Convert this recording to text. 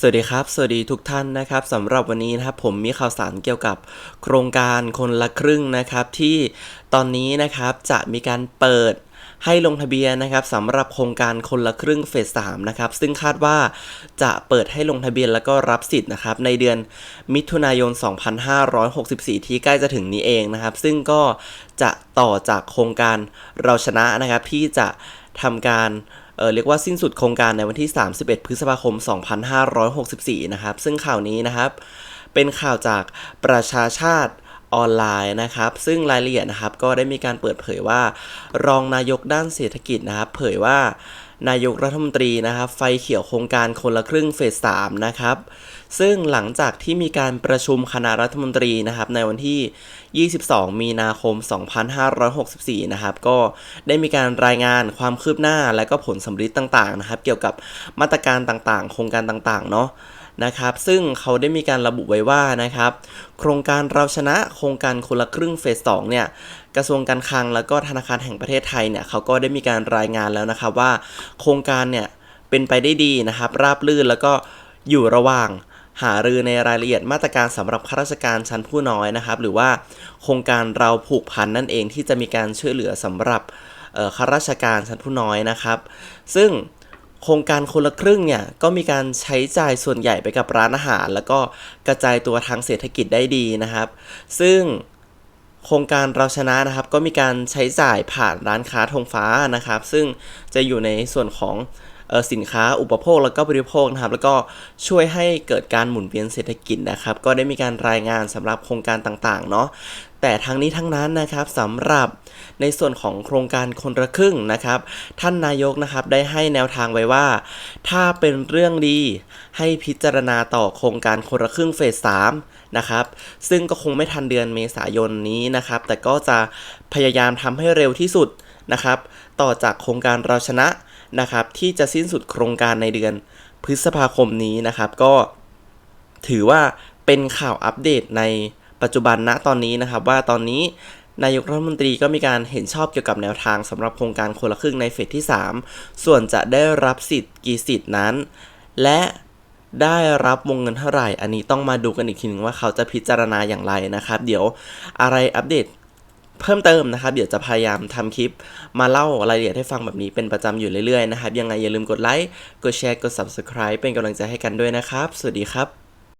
สวัสดีครับ สวัสดีทุกท่านนะครับสำหรับวันนี้นะครับผมมีข่าวสารเกี่ยวกับโครงการคนละครึ่งนะครับที่ตอนนี้นะครับจะมีการเปิดให้ลงทะเบียนนะครับสำหรับโครงการคนละครึ่งเฟส3นะครับซึ่งคาดว่าจะเปิดให้ลงทะเบียนแล้วก็รับสิทธิ์นะครับในเดือนมิถุนายน 2564 ที่ใกล้จะถึงนี้เองนะครับ ซึ่งก็จะต่อจากโครงการเราชนะนะครับที่จะทำการ เออเรียกว่าสิ้นสุดโครงการในวันที่ 31 พฤษภาคม 2564 นะครับ ซึ่งข่าวนี้นะครับ เป็นข่าวจากประชาชาติ ออนไลน์นะครับ ซึ่งรายละเอียดนะครับก็ได้มีการเปิดเผยว่า รองนายกด้านเศรษฐกิจนะครับ เผยว่านายกรัฐมนตรีนะครับ ไฟเขียวโครงการคนละครึ่งเฟส3นะครับ ซึ่งหลังจากที่มีการประชุมคณะรัฐมนตรีนะครับ ในวันที่ 22 มีนาคม 2564 นะครับ ก็ได้มีการรายงานความคืบหน้าและก็ผลสำลิดต่างๆนะครับ เกี่ยวกับมาตรการต่างๆ โครงการต่างๆ เนาะ นะครับ ซึ่งเขาได้มีการระบุไว้ว่านะครับ โครงการเราชนะโครงการคนละครึ่งเฟสสองเนี่ยกระทรวงการคลังแล้วก็ธนาคารแห่งประเทศไทยเนี่ยเขาก็ได้มีการรายงานแล้วนะครับว่า โครงการเนี่ยเป็นไปได้ดีนะครับ ราบรื่นแล้วก็อยู่ระหว่างหารือในรายละเอียดมาตรการสำหรับข้าราชการชั้นผู้น้อยนะครับ หรือว่าโครงการเราผูกพันนั่นเองที่จะมีการช่วยเหลือสำหรับข้าราชการชั้นผู้น้อยนะครับ ซึ่ง โครงการคนละครึ่งเนี่ยก็มีการใช้จ่ายส่วนใหญ่ไปกับร้านอาหาร แล้วก็กระจายตัวทางเศรษฐกิจได้ดีนะครับ ซึ่งโครงการเราชนะนะครับ ก็มีการใช้จ่ายผ่านร้านค้าธงฟ้านะครับ ซึ่งจะอยู่ในส่วนของ สินค้าอุปโภคแล้วก็บริโภคนะครับแล้วก็ช่วยให้เกิดการหมุนเวียนเศรษฐกิจนะครับ ก็ได้มีการรายงานสำหรับโครงการต่างๆเนาะแต่ทั้งนี้ทั้งนั้นนะครับสำหรับในส่วนของโครงการคนละครึ่งนะครับ ท่านนายกนะครับได้ให้แนวทางไว้ว่า ถ้าเป็นเรื่องดีให้พิจารณาต่อโครงการคนละครึ่งเฟส3นะครับซึ่งก็คงไม่ทันเดือนเมษายนนี้นะครับ แต่ก็จะพยายามทำให้เร็วที่สุดนะครับ ต่อจากโครงการเราชนะ นะครับที่จะสิ้นสุดโครงการในเดือนพฤษภาคมนี้นะครับ ก็ถือว่าเป็นข่าวอัปเดตในปัจจุบันณตอนนี้นะครับ ว่าตอนนี้นายกรัฐมนตรีก็มีการเห็นชอบเกี่ยวกับแนวทางสำหรับโครงการคนละครึ่งในเฟสที่ 3 ส่วนจะได้รับสิทธิ์กี่สิทธิ์นั้น และได้รับวงเงินเท่าไหร่ อันนี้ต้องมาดูกันอีกทีหนึงว่าเขาจะพิจารณาอย่างไรนะครับ เดี๋ยวอะไรอัปเดต พิ่มเติมนะครับ เดี๋ยวจะพยายามทำคลิปมาเล่ารายละเอียดให้ฟังแบบนี้เป็นประจำอยู่เรื่อยๆนะครับ ยังไงอย่าลืมกดไลค์ กดแชร์ กด Subscribe เป็นกำลังใจให้กันด้วยนะครับ สวัสดีครับ